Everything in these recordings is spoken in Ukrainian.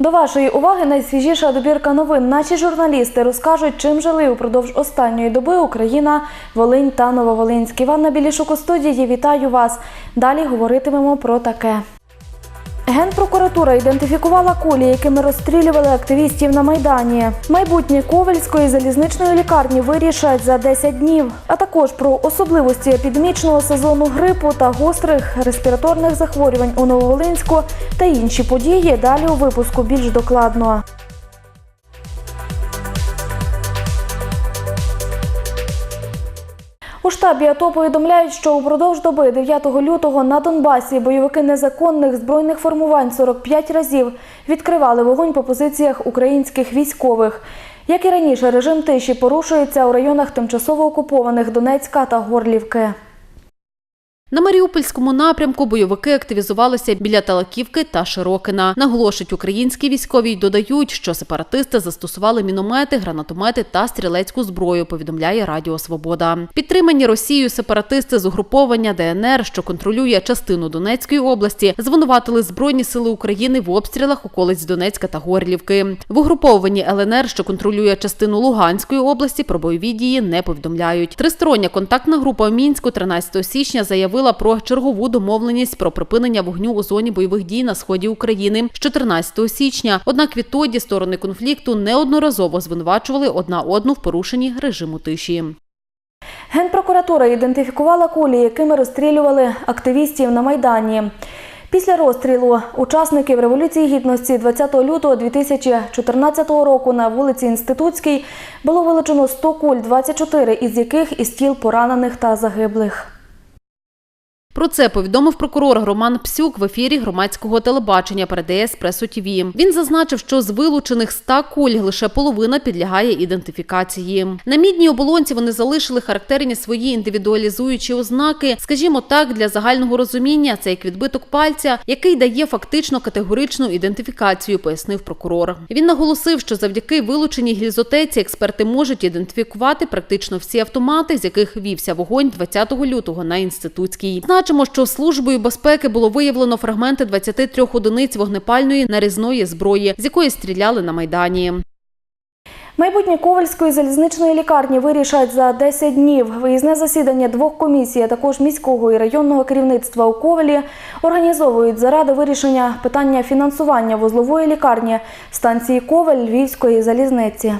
До вашої уваги найсвіжіша добірка новин. Наші журналісти розкажуть, чим жили упродовж останньої доби Україна, Волинь та Нововолинськ. Іванна Білішук у студії. Вітаю вас. Далі говоритимемо про таке. Генпрокуратура ідентифікувала кулі, якими розстрілювали активістів на майдані. Майбутнє Ковельської залізничної лікарні вирішать за 10 днів. А також про особливості епідемічного сезону грипу та гострих респіраторних захворювань у Нововолинську та інші події. Далі у випуску більш докладно. У штабі АТО повідомляють, що упродовж доби 9 лютого на Донбасі бойовики незаконних збройних формувань 45 разів відкривали вогонь по позиціях українських військових. Як і раніше, режим тиші порушується у районах тимчасово окупованих Донецька та Горлівки. На Маріупольському напрямку бойовики активізувалися біля Талаківки та Широкина. Наголошують українські військові й додають, що сепаратисти застосували міномети, гранатомети та стрілецьку зброю. Повідомляє Радіо Свобода. Підтримані Росією сепаратисти з угруповання ДНР, що контролює частину Донецької області, звинуватили збройні сили України в обстрілах околиць Донецька та Горлівки. В угрупованні ЛНР, що контролює частину Луганської області, про бойові дії не повідомляють. Тристороння контактна група в Мінську 13 січня заявила про чергову домовленість про припинення вогню у зоні бойових дій на сході України з 14 січня. Однак відтоді сторони конфлікту неодноразово звинувачували одна одну в порушенні режиму тиші. Генпрокуратура ідентифікувала кулі, якими розстрілювали активістів на Майдані. Після розстрілу учасників Революції Гідності 20 лютого 2014 року на вулиці Інститутській було вилучено 100 куль, 24 із яких із тіл поранених та загиблих. Про це повідомив прокурор Роман Псюк в ефірі громадського телебачення передає Еспресо ТІВІ. Він зазначив, що з вилучених 100 куль лише половина підлягає ідентифікації. На мідній оболонці вони залишили характерні свої індивідуалізуючі ознаки. Скажімо так, для загального розуміння це як відбиток пальця, який дає фактично категоричну ідентифікацію, пояснив прокурор. Він наголосив, що завдяки вилученій гільзотеці експерти можуть ідентифікувати практично всі автомати, з яких вівся вогонь 20 лютого на інститутській. Зазначимо, що службою безпеки було виявлено фрагменти 23 одиниць вогнепальної нарізної зброї, з якої стріляли на майдані. Майбутнє Ковальської залізничної лікарні вирішать за 10 днів. Виїзне засідання двох комісій, а також міського і районного керівництва у Ковалі організовують заради вирішення питання фінансування вузлової лікарні станції Коваль Львівської залізниці.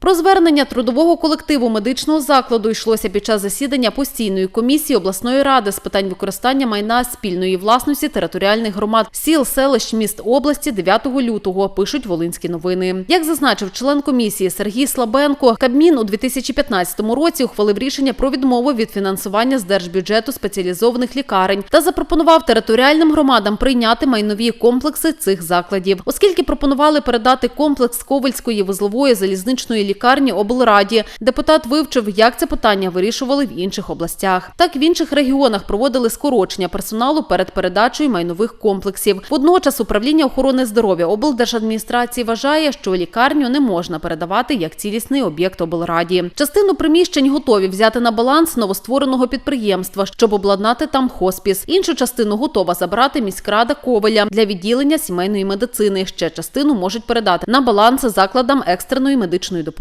Про звернення трудового колективу медичного закладу йшлося під час засідання постійної комісії обласної ради з питань використання майна спільної власності територіальних громад сіл, селищ, міст області 9 лютого. Пишуть Волинські новини. Як зазначив член комісії Сергій Слабенко, Кабмін у 2015 році ухвалив рішення про відмову від фінансування з держбюджету спеціалізованих лікарень та запропонував територіальним громадам прийняти майнові комплекси цих закладів, оскільки пропонували передати комплекс Ковальської вузлової залізничної лікарні облраді. Депутат вивчив, як це питання вирішували в інших областях. Так в інших регіонах проводили скорочення персоналу перед передачею майнових комплексів. Водночас управління охорони здоров'я облдержадміністрації вважає, що лікарню не можна передавати як цілісний об'єкт облраді. Частину приміщень готові взяти на баланс новоствореного підприємства, щоб обладнати там хоспіс. Іншу частину готова забрати міськрада Ковеля для відділення сімейної медицини. Ще частину можуть передати на баланс закладам екстреної медичної допомоги.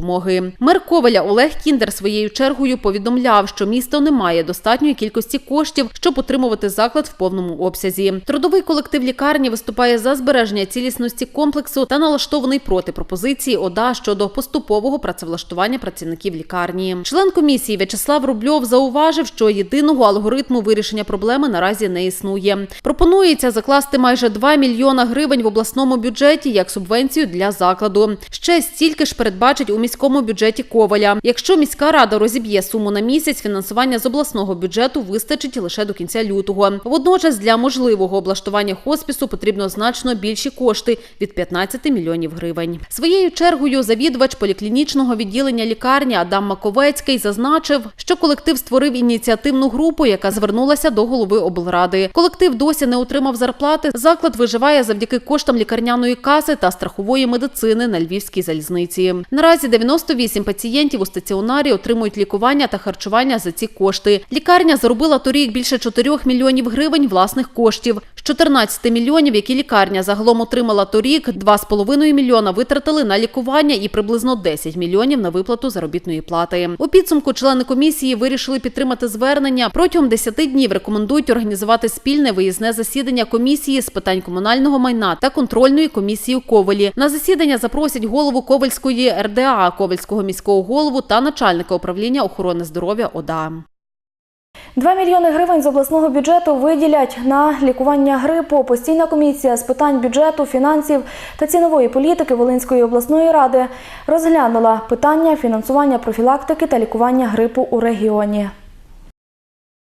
Мер Ковеля Олег Кіндер своєю чергою повідомляв, що місто не має достатньої кількості коштів, щоб утримувати заклад в повному обсязі. Трудовий колектив лікарні виступає за збереження цілісності комплексу та налаштований проти пропозиції ОДА щодо поступового працевлаштування працівників лікарні. Член комісії В'ячеслав Рубльов зауважив, що єдиного алгоритму вирішення проблеми наразі не існує. Пропонується закласти майже 2 мільйона гривень в обласному бюджеті як субвенцію для закладу. Ще стільки ж передбачить у міському бюджеті Коваля. Якщо міська рада розіб'є суму на місяць, фінансування з обласного бюджету вистачить лише до кінця лютого. Водночас для можливого облаштування хоспісу потрібно значно більші кошти від 15 мільйонів гривень. Своєю чергою завідувач поліклінічного відділення лікарні Адам Маковецький зазначив, що колектив створив ініціативну групу, яка звернулася до голови облради. Колектив досі не отримав зарплати. Заклад виживає завдяки коштам лікарняної каси та страхової медицини на львівській залізниці. Наразі 98 пацієнтів у стаціонарі отримують лікування та харчування за ці кошти. Лікарня заробила торік більше 4 мільйонів гривень власних коштів. З 14 мільйонів, які лікарня загалом отримала торік, 2,5 мільйона витратили на лікування і приблизно 10 мільйонів на виплату заробітної плати. У підсумку члени комісії вирішили підтримати звернення. Протягом 10 днів рекомендують організувати спільне виїзне засідання комісії з питань комунального майна та контрольної комісії у Ковелі. На засідання запросять голову Ковельської РДА, Ковельського міського голову та начальника управління охорони здоров'я ОДА. 2 мільйони гривень з обласного бюджету виділять на лікування грипу. Постійна комісія з питань бюджету, фінансів та цінової політики Волинської обласної ради розглянула питання фінансування профілактики та лікування грипу у регіоні.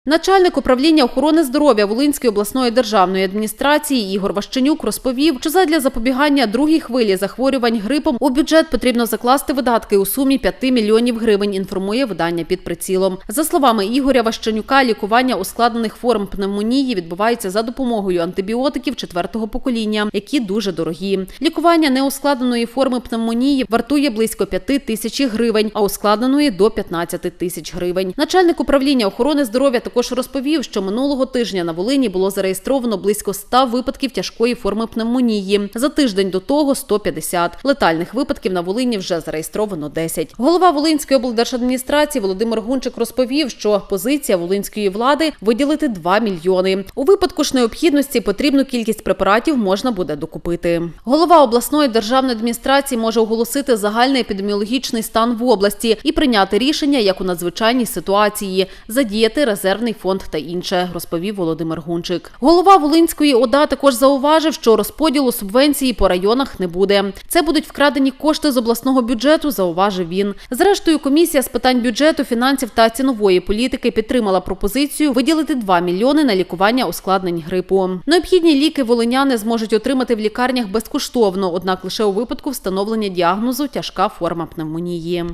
Начальник управління охорони здоров'я Волинської обласної державної адміністрації Ігор Ващенюк розповів, що задля запобігання другій хвилі захворювань грипом у бюджет потрібно закласти видатки у сумі 5 мільйонів гривень. Інформує видання під прицілом. За словами Ігоря Ващенюка, лікування ускладнених форм пневмонії відбувається за допомогою антибіотиків четвертого покоління, які дуже дорогі. Лікування неускладненої форми пневмонії вартує близько 5 тисяч гривень, а ускладненої до 15 тисяч гривень. Начальник управління охорони здоров'я також розповів, що минулого тижня на Волині було зареєстровано близько 100 випадків тяжкої форми пневмонії. За тиждень до того 150. Летальних випадків на Волині вже зареєстровано 10. Голова Волинської облдержадміністрації Володимир Гунчик розповів, що позиція волинської влади виділити 2 мільйони. У випадку ж необхідності потрібну кількість препаратів можна буде докупити. Голова обласної державної адміністрації може оголосити загальний епідеміологічний стан в області і прийняти рішення як у надзвичайній ситуації, задіяти резервний фонд та інше, розповів Володимир Гунчик. Голова Волинської ОДА також зауважив, що розподілу субвенції по районах не буде. Це будуть вкрадені кошти з обласного бюджету, зауважив він. Зрештою, комісія з питань бюджету, фінансів та цінової політики підтримала пропозицію виділити 2 мільйони на лікування ускладнень грипу. Необхідні ліки волиняни зможуть отримати в лікарнях безкоштовно, однак лише у випадку встановлення діагнозу тяжка форма пневмонії.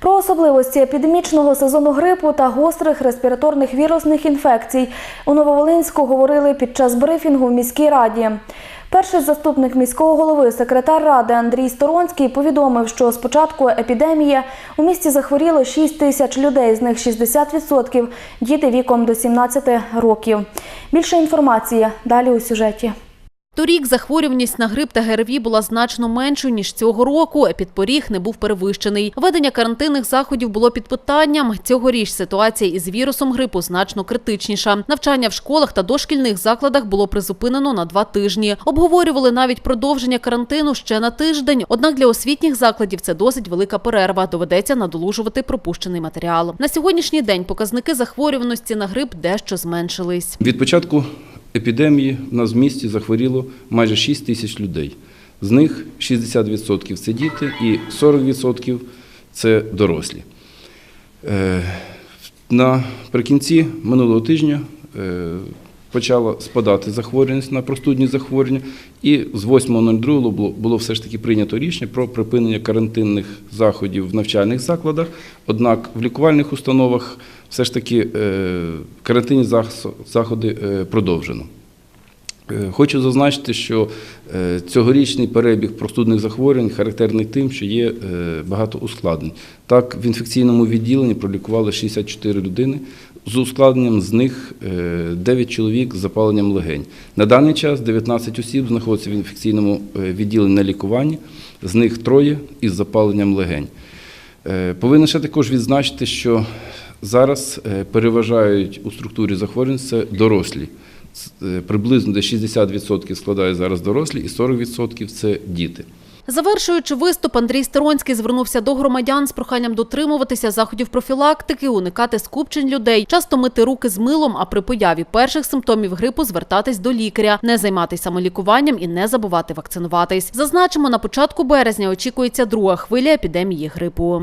Про особливості епідемічного сезону грипу та гострих респіраторних вірусних інфекцій у Нововолинську говорили під час брифінгу в міській раді. Перший заступник міського голови, секретар ради Андрій Сторонський повідомив, що з початку епідемії у місті захворіло 6 тисяч людей, з них 60% – діти віком до 17 років. Більше інформації далі у сюжеті. Торік захворюваність на грип та ГРВІ була значно меншою, ніж цього року. Епідпоріг не був перевищений. Введення карантинних заходів було під питанням. Цьогоріч ситуація із вірусом грипу значно критичніша. Навчання в школах та дошкільних закладах було призупинено на два тижні. Обговорювали навіть продовження карантину ще на тиждень. Однак для освітніх закладів це досить велика перерва. Доведеться надолужувати пропущений матеріал. На сьогоднішній день показники захворюваності на грип дещо зменшились. Від початку епідемії в нас в місті захворіло майже 6 тисяч людей. З них 60% це діти і 40% це дорослі. Е, Наприкінці минулого тижня е, почала спадати захворюваність на простудні захворювання, і з 8.02 було, було все ж таки прийнято рішення про припинення карантинних заходів в навчальних закладах. Однак в лікувальних установах все ж таки е, карантинні заходи е, продовжено. Е, Хочу зазначити, що цьогорічний перебіг простудних захворювань характерний тим, що є багато ускладнень. Так, в інфекційному відділенні пролікували 64 людини. З ускладненням з них е, 9 чоловік з запаленням легень. На даний час 19 осіб знаходяться в інфекційному відділенні на лікуванні, з них троє із запаленням легень. Повинен ще також відзначити, що зараз е, переважають у структурі захворювань дорослі. Е, Приблизно десь 60% складає зараз дорослі і 40% це діти. Завершуючи виступ, Андрій Стеронський звернувся до громадян з проханням дотримуватися заходів профілактики, уникати скупчень людей, часто мити руки з милом, а при появі перших симптомів грипу звертатись до лікаря, не займатися самолікуванням і не забувати вакцинуватись. Зазначимо, на початку березня очікується друга хвиля епідемії грипу.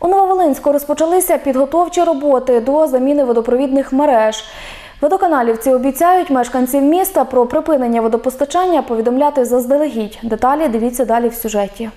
У Нововолинську розпочалися підготовчі роботи до заміни водопровідних мереж. Водоканалівці обіцяють мешканців міста про припинення водопостачання повідомляти заздалегідь. Деталі дивіться далі в сюжеті.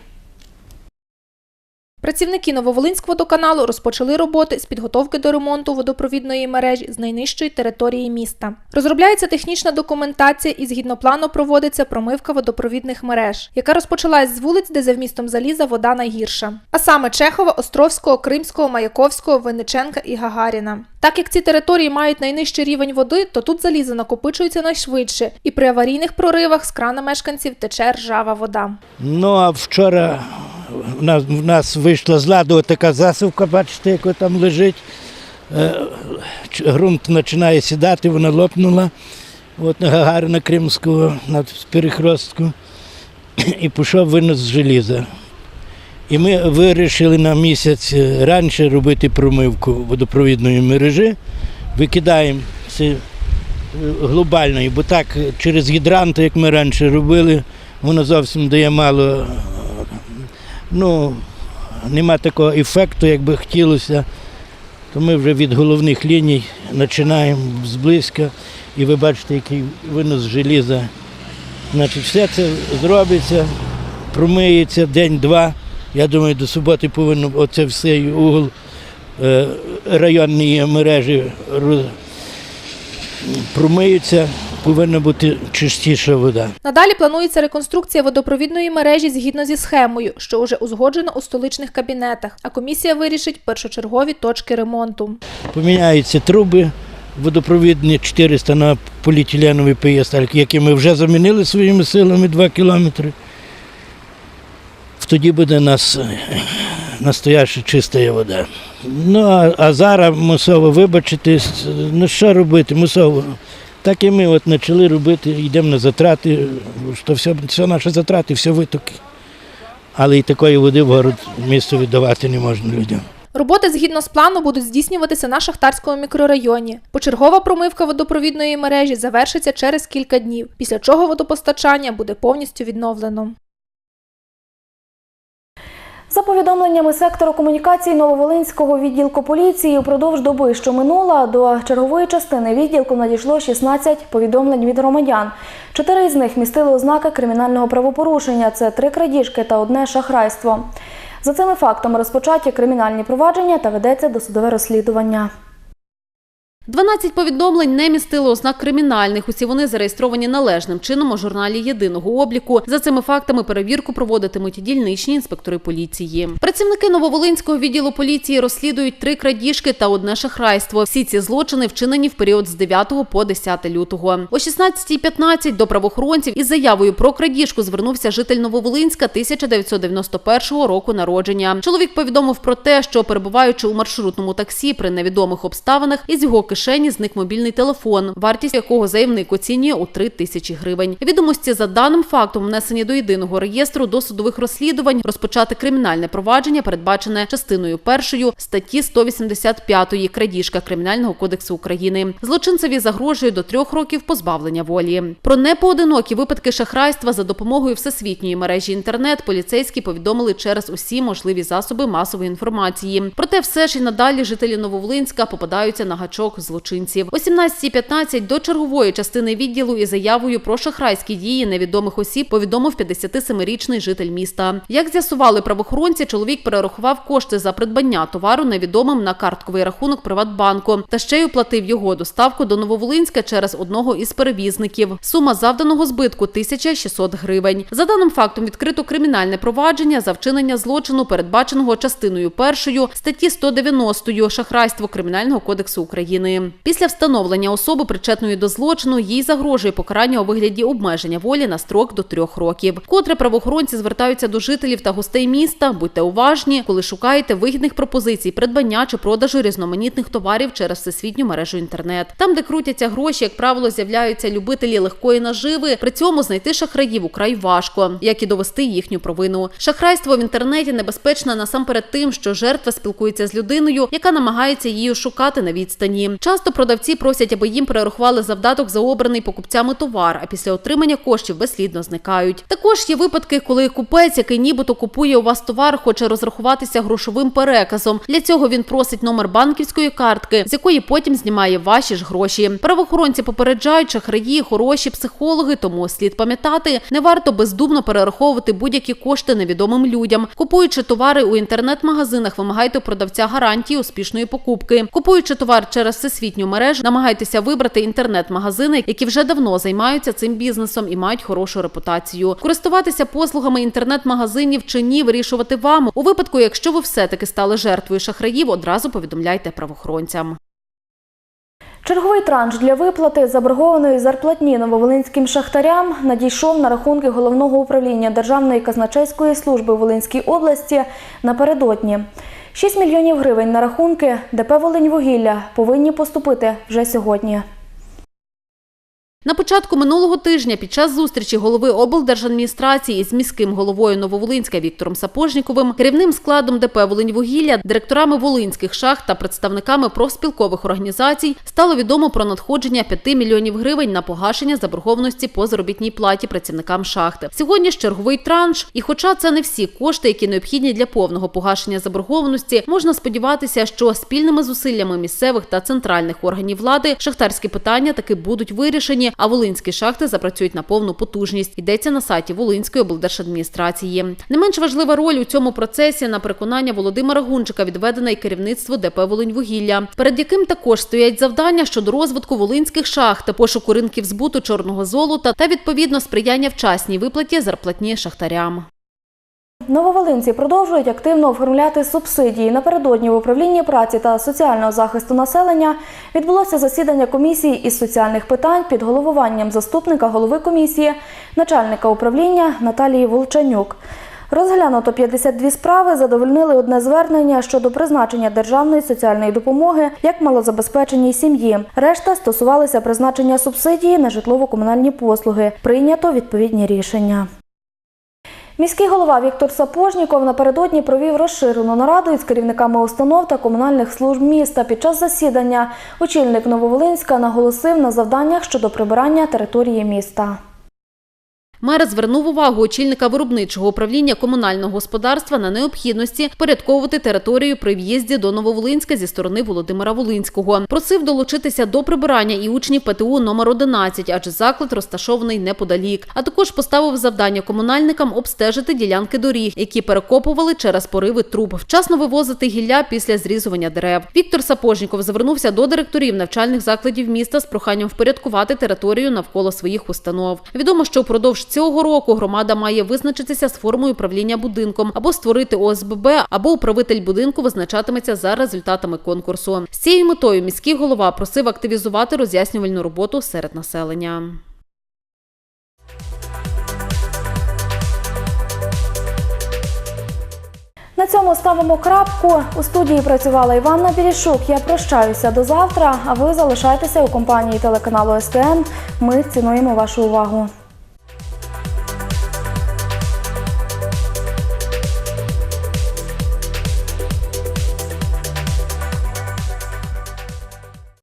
Працівники Нововолинського водоканалу розпочали роботи з підготовки до ремонту водопровідної мережі з найнижчої території міста. Розробляється технічна документація і згідно плану проводиться промивка водопровідних мереж, яка розпочалась з вулиць, де за вмістом заліза вода найгірша. А саме Чехова, Островського, Кримського, Маяковського, Винниченка і Гагаріна. Так як ці території мають найнижчий рівень води, то тут залізо накопичується найшвидше, і при аварійних проривах з крана мешканців тече ржава вода. Ну а вчора в нас, в нас вийшла з ладу така засувка, бачите, яка там лежить. Е, ч- Ґрунт починає сідати, вона лопнула. От на Гагарина Кримського, на перехростку. І пішов винос з желіза. І ми вирішили на місяць е, раніше робити промивку водопровідної мережі. Викидаємо це е, глобальної, бо так е, через гідранти, як ми раніше робили, воно зовсім дає мало. Ну, нема такого ефекту, як би хотілося. То ми вже від головних ліній починаємо зблизька. І ви бачите, який винос желіза. Значить, все це зробиться, промиється день-два. Я думаю, до суботи повинно оце все угол е, районної мережі промиються, повинна бути чистіша вода. Надалі планується реконструкція водопровідної мережі згідно зі схемою, що вже узгоджено у столичних кабінетах, а комісія вирішить першочергові точки ремонту. Поміняються труби водопровідні 400 на поліетиленові ПС, які ми вже замінили своїми силами 2 кілометри. Тоді буде у нас е, настояща чиста вода. Ну, а, а зараз мусово вибачитись, ну що робити, мусово. Так і ми от почали робити, йдемо на затрати, що все, все наші затрати, все витоки. Але і такої води в город місто віддавати не можна людям. Роботи згідно з плану будуть здійснюватися на Шахтарському мікрорайоні. Почергова промивка водопровідної мережі завершиться через кілька днів, після чого водопостачання буде повністю відновлено. За повідомленнями сектору комунікацій Нововолинського відділку поліції, упродовж доби, що минула, до чергової частини відділку надійшло 16 повідомлень від громадян. Чотири з них містили ознаки кримінального правопорушення. Це три крадіжки та одне шахрайство. За цими фактами розпочаті кримінальні провадження та ведеться досудове розслідування. 12 повідомлень не містили ознак кримінальних. Усі вони зареєстровані належним чином у журналі єдиного обліку. За цими фактами перевірку проводитимуть дільничні інспектори поліції. Працівники Нововолинського відділу поліції розслідують три крадіжки та одне шахрайство. Всі ці злочини вчинені в період з 9 по 10 лютого. О 16.15 до правоохоронців із заявою про крадіжку звернувся житель Нововолинська 1991 року народження. Чоловік повідомив про те, що перебуваючи у маршрутному таксі при невідомих обставинах, із його кишені зник мобільний телефон, вартість якого заявник оцінює у 3 тисячі гривень. Відомості за даним фактом внесені до єдиного реєстру досудових розслідувань, розпочати кримінальне провадження, передбачене частиною першою статті 185 крадіжка Кримінального кодексу України. Злочинцеві загрожує до трьох років позбавлення волі. Про непоодинокі випадки шахрайства за допомогою всесвітньої мережі інтернет поліцейські повідомили через усі можливі засоби масової інформації. Проте все ж і надалі жителі Нововолинська попадаються на гачок злочинців. О 17.15 до чергової частини відділу із заявою про шахрайські дії невідомих осіб повідомив 57-річний житель міста. Як з'ясували правоохоронці, чоловік перерахував кошти за придбання товару невідомим на картковий рахунок Приватбанку та ще й оплатив його доставку до Нововолинська через одного із перевізників. Сума завданого збитку 1600 гривень. За даним фактом відкрито кримінальне провадження за вчинення злочину, передбаченого частиною першою статті 190 шахрайство Кримінального кодексу України. Після встановлення особи, причетної до злочину, їй загрожує покарання у вигляді обмеження волі на строк до трьох років. Котре правоохоронці звертаються до жителів та гостей міста. Будьте уважні, коли шукаєте вигідних пропозицій придбання чи продажу різноманітних товарів через всесвітню мережу інтернет. Там, де крутяться гроші, як правило, з'являються любителі легкої наживи. При цьому знайти шахраїв украй важко, як і довести їхню провину. Шахрайство в інтернеті небезпечне насамперед тим, що жертва спілкується з людиною, яка намагається її шукати на відстані. Часто продавці просять, аби їм перерахували завдаток за обраний покупцями товар, а після отримання коштів безслідно зникають. Також є випадки, коли купець, який нібито купує у вас товар, хоче розрахуватися грошовим переказом. Для цього він просить номер банківської картки, з якої потім знімає ваші ж гроші. Правоохоронці попереджають, шахраї, хороші психологи, тому слід пам'ятати, не варто бездумно перераховувати будь-які кошти невідомим людям. Купуючи товари у інтернет-магазинах, вимагайте у продавця гарантії успішної покупки. Купуючи товар через всесвітню мережу, намагайтеся вибрати інтернет-магазини, які вже давно займаються цим бізнесом і мають хорошу репутацію. Користуватися послугами інтернет-магазинів чи ні, вирішувати вам. У випадку, якщо ви все-таки стали жертвою шахраїв, одразу повідомляйте правоохоронцям. Черговий транш для виплати заборгованої зарплатні нововолинським шахтарям надійшов на рахунки головного управління Державної казначейської служби Волинській області напередодні. 6 мільйонів гривень на рахунки ДП «Волиньвугілля» повинні поступити вже сьогодні. На початку минулого тижня під час зустрічі голови облдержадміністрації із міським головою Нововолинська Віктором Сапожніковим, керівним складом ДП «Волиньвугілля», директорами волинських шахт та представниками профспілкових організацій стало відомо про надходження 5 мільйонів гривень на погашення заборгованості по заробітній платі працівникам шахти. Сьогодні ж черговий транш, і хоча це не всі кошти, які необхідні для повного погашення заборгованості, можна сподіватися, що спільними зусиллями місцевих та центральних органів влади шахтарські питання таки будуть вирішені, а волинські шахти запрацюють на повну потужність. Йдеться на сайті Волинської облдержадміністрації. Не менш важлива роль у цьому процесі на переконання Володимира Гунчика відведена і керівництво ДП «Волиньвугілля», перед яким також стоять завдання щодо розвитку волинських шахт, пошуку ринків збуту чорного золота та відповідно сприяння вчасній виплаті зарплатні шахтарям. Нововолинці продовжують активно оформляти субсидії. Напередодні в управлінні праці та соціального захисту населення відбулося засідання комісії із соціальних питань під головуванням заступника голови комісії, начальника управління Наталії Волчанюк. Розглянуто 52 справи, задовольнили одне звернення щодо призначення державної соціальної допомоги як малозабезпеченій сім'ї. Решта стосувалися призначення субсидії на житлово-комунальні послуги. Прийнято відповідні рішення. Міський голова Віктор Сапожніков напередодні провів розширену нараду із керівниками установ та комунальних служб міста. Під час засідання очільник Нововолинська наголосив на завданнях щодо прибирання території міста. Мер звернув увагу очільника виробничого управління комунального господарства на необхідності порядковувати територію при в'їзді до Нововолинська зі сторони Володимира Волинського. Просив долучитися до прибирання і учнів ПТУ номер 11, адже заклад розташований неподалік. А також поставив завдання комунальникам обстежити ділянки доріг, які перекопували через пориви труб, вчасно вивозити гілля після зрізування дерев. Віктор Сапожніков звернувся до директорів навчальних закладів міста з проханням впорядкувати територію навколо своїх установ. Відомо, що впродовж цього року громада має визначитися з формою управління будинком або створити ОСББ, або управитель будинку визначатиметься за результатами конкурсу. З цією метою міський голова просив активізувати роз'яснювальну роботу серед населення. На цьому ставимо крапку. У студії працювала Іванна Білішук. Я прощаюся до завтра. А ви залишайтеся у компанії телеканалу СТН. Ми цінуємо вашу увагу.